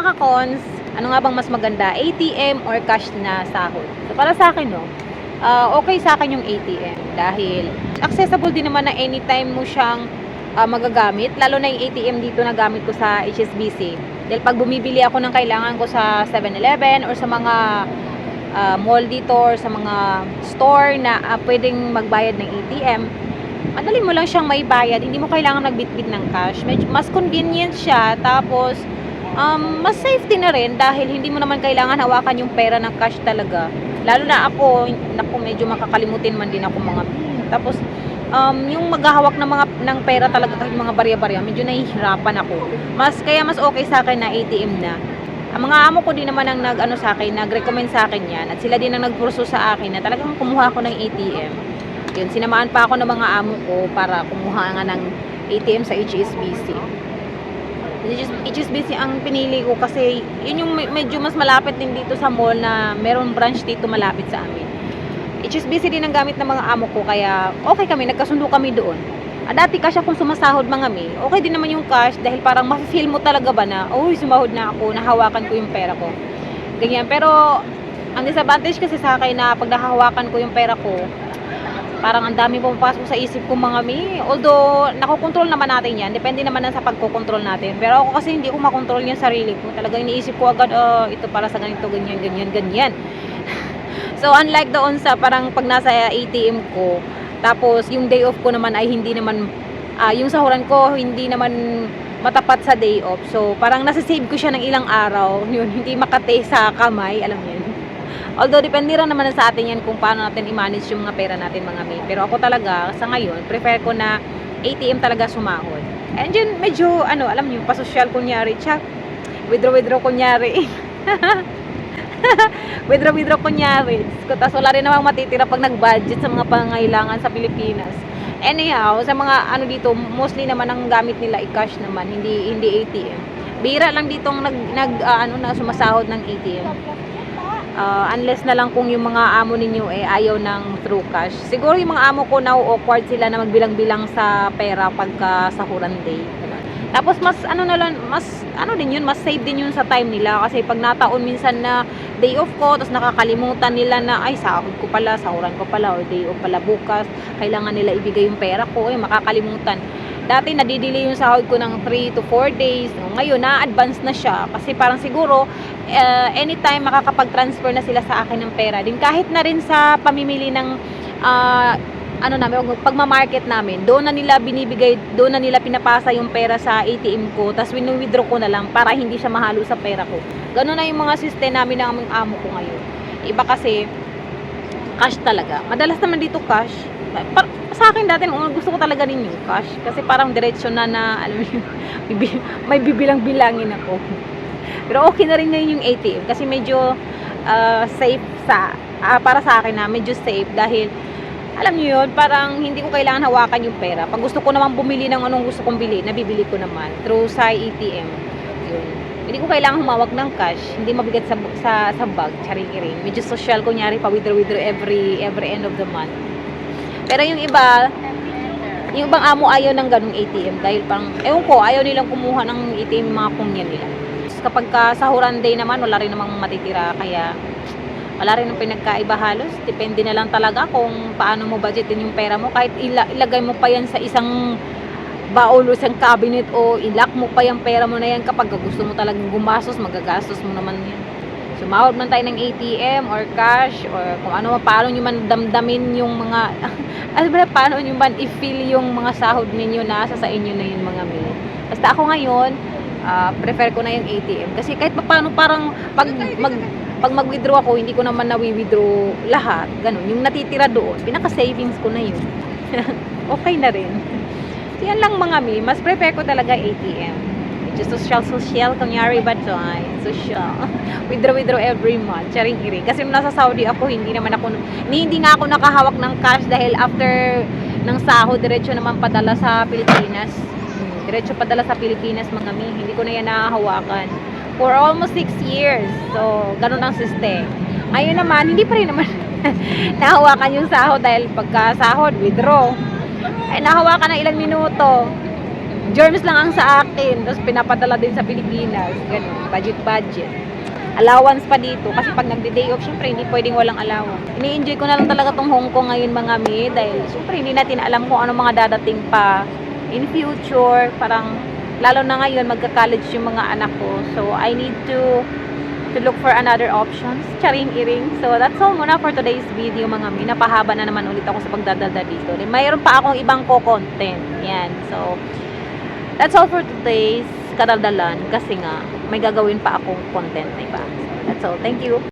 mga ka-cons, ano nga bang mas maganda, ATM or cash na sahod? So para sa akin, no, ah, okay sa akin yung ATM dahil accessible din naman na anytime mo siyang ah, magagamit, lalo na yung ATM dito na gamit ko sa HSBC. Dahil pag bumibili ako ng kailangan ko sa 7-Eleven or sa mga ah, mall dito or sa mga store na ah, pwedeng magbayad ng ATM, madali mo lang siyang maibayad. Hindi mo kailangan nagbitbit ng cash. Medyo, mas convenient siya. Tapos, um, mas safety na rin dahil hindi mo naman kailangan hawakan yung pera ng cash talaga. Lalo na ako, naku, medyo makakalimutin man din ako mga Tapos, um, yung maghahawak ng mga ng pera talaga kahit mga barya-barya, medyo nahihirapan ako. Mas kaya mas okay sa akin na ATM na. Ang mga amo ko din naman ang nag ano sa akin, nag-recommend sa akin 'yan at sila din ang nagpurso sa akin na talagang kumuha ako ng ATM. Yun, sinamaan pa ako ng mga amo ko para kumuha nga ng ATM sa HSBC. HS HSBC ang pinili ko kasi yun yung me- medyo mas malapit din dito sa mall na meron branch dito malapit sa amin. HSBC din ang gamit ng mga amo ko kaya okay kami, nagkasundo kami doon. Ah, dati kasi kung sumasahod mga mi, okay din naman yung cash dahil parang mafe-feel mo talaga ba na, uy, sumahod na ako, nahawakan ko yung pera ko. Ganyan. Pero, ang disadvantage kasi sa akin na pag nahahawakan ko yung pera ko, parang ang dami pumapasok sa isip ko mga mi. Although, nakokontrol naman natin yan. Depende naman sa pagkokontrol natin. Pero ako kasi hindi ko makontrol yung sarili ko. Talagang iniisip ko agad, oh, ito para sa ganito, ganyan, ganyan, ganyan. so, unlike doon sa parang pag nasa ATM ko, tapos yung day off ko naman ay hindi naman, ah, yung sahuran ko hindi naman matapat sa day off. So, parang nasa-save ko siya ng ilang araw. Yun, hindi makate sa kamay, alam niyo. Although, depende rin naman sa atin yan kung paano natin i-manage yung mga pera natin mga may. Pero ako talaga, sa ngayon, prefer ko na ATM talaga sumahod. And yun, medyo, ano, alam niyo, pasosyal kunyari, tsak, withdraw-withdraw kunyari. withdraw-withdraw kunyari. Tapos wala rin namang matitira pag nag-budget sa mga pangangailangan sa Pilipinas. Anyhow, sa mga ano dito, mostly naman ang gamit nila i-cash naman, hindi hindi ATM. Bira lang dito nag, nag ah, ano na sumasahod ng ATM. Ah, unless na lang kung yung mga amo ninyo eh ayaw ng through cash. Siguro yung mga amo ko na awkward sila na magbilang-bilang sa pera pagka sahuran day. Tapos mas ano na lang, mas ano din yun, mas save din yun sa time nila kasi pag nataon minsan na day off ko, tapos nakakalimutan nila na ay sahod ko pala, sahuran ko pala or day off pala bukas, kailangan nila ibigay yung pera ko, eh makakalimutan. Dati nadidelay yung sahod ko ng 3 to 4 days. Ngayon, na-advance na siya. Kasi parang siguro, uh, anytime makakapag-transfer na sila sa akin ng pera. Din kahit na rin sa pamimili ng ah, ano namin, pagmamarket namin, doon na nila binibigay, doon na nila pinapasa yung pera sa ATM ko, tapos withdraw ko na lang para hindi siya mahalo sa pera ko. Ganun na yung mga system namin ng aming amo ko ngayon. Iba kasi, cash talaga. Madalas naman dito cash. Par- sa akin dati, gusto ko talaga din yung cash. Kasi parang diretsyo na na, alam mo may bibilang-bilangin ako. Pero okay na rin ngayon yung ATM kasi medyo ah, safe sa, ah, para sa akin na medyo safe dahil alam niyo yun, parang hindi ko kailangan hawakan yung pera. Pag gusto ko naman bumili ng anong gusto kong bili, nabibili ko naman through sa ATM. Yun. Hindi ko kailangan humawak ng cash, hindi mabigat sa sa, sa bag, charing-iring. Medyo social kunyari pa withdraw-withdraw every every end of the month. Pero yung iba, yung ibang amo ayaw ng ganung ATM dahil parang, ewan ko, ayaw nilang kumuha ng ATM mga kunya nila. Kapag ka sahuran day naman, wala rin namang matitira, kaya wala rin ng pinagkaiba halos. Depende na lang talaga kung paano mo budgetin yung pera mo. Kahit ila- ilagay mo pa yan sa isang baon o isang cabinet o ilak mo pa yung pera mo na yan kapag gusto mo talagang gumastos, magagastos mo naman yan. Sumahod man tayo ng ATM or cash or kung ano, paano nyo man damdamin yung mga, ano ba, paano nyo man i-feel yung mga sahod ninyo na sa inyo na yun mga mil. Basta ako ngayon, ah, prefer ko na yung ATM. Kasi kahit pa paano parang pag mag, pag mag-withdraw ako, hindi ko naman na-withdraw lahat. Ganun. Yung natitira doon, pinaka-savings ko na yun. okay na rin. So, yan lang mga mi. Mas prefer ko talaga ATM. Just social, social, kunyari ba to? Ay, social. withdraw, withdraw every month. Charing iri. Kasi nung nasa Saudi ako, hindi naman ako, hindi nga ako nakahawak ng cash dahil after ng sahod, diretso naman padala sa Pilipinas. Diretso padala sa Pilipinas mga mi. Hindi ko na yan nakahawakan. For almost 6 years. So, ganun ang system. Ngayon naman, hindi pa rin naman nahawakan yung sahod dahil pagka sahod, withdraw. Ay, nahawakan ng ilang minuto. germs lang ang sa akin, tapos pinapadala din sa Pilipinas. Ganun, budget-budget. Allowance pa dito, kasi pag nagde-day off, syempre hindi pwedeng walang allowance. Ini-enjoy ko na lang talaga tong Hong Kong ngayon mga mi, dahil syempre hindi natin alam kung ano mga dadating pa in future. Parang, lalo na ngayon, magka-college yung mga anak ko. So, I need to to look for another options. Charing iring. So, that's all muna for today's video mga mi. Napahaba na naman ulit ako sa pagdadalda dito. Mayroon pa akong ibang co-content. Yan. So, that's all for today's kadaldalan kasi nga may gagawin pa akong content na iba. That's all. Thank you.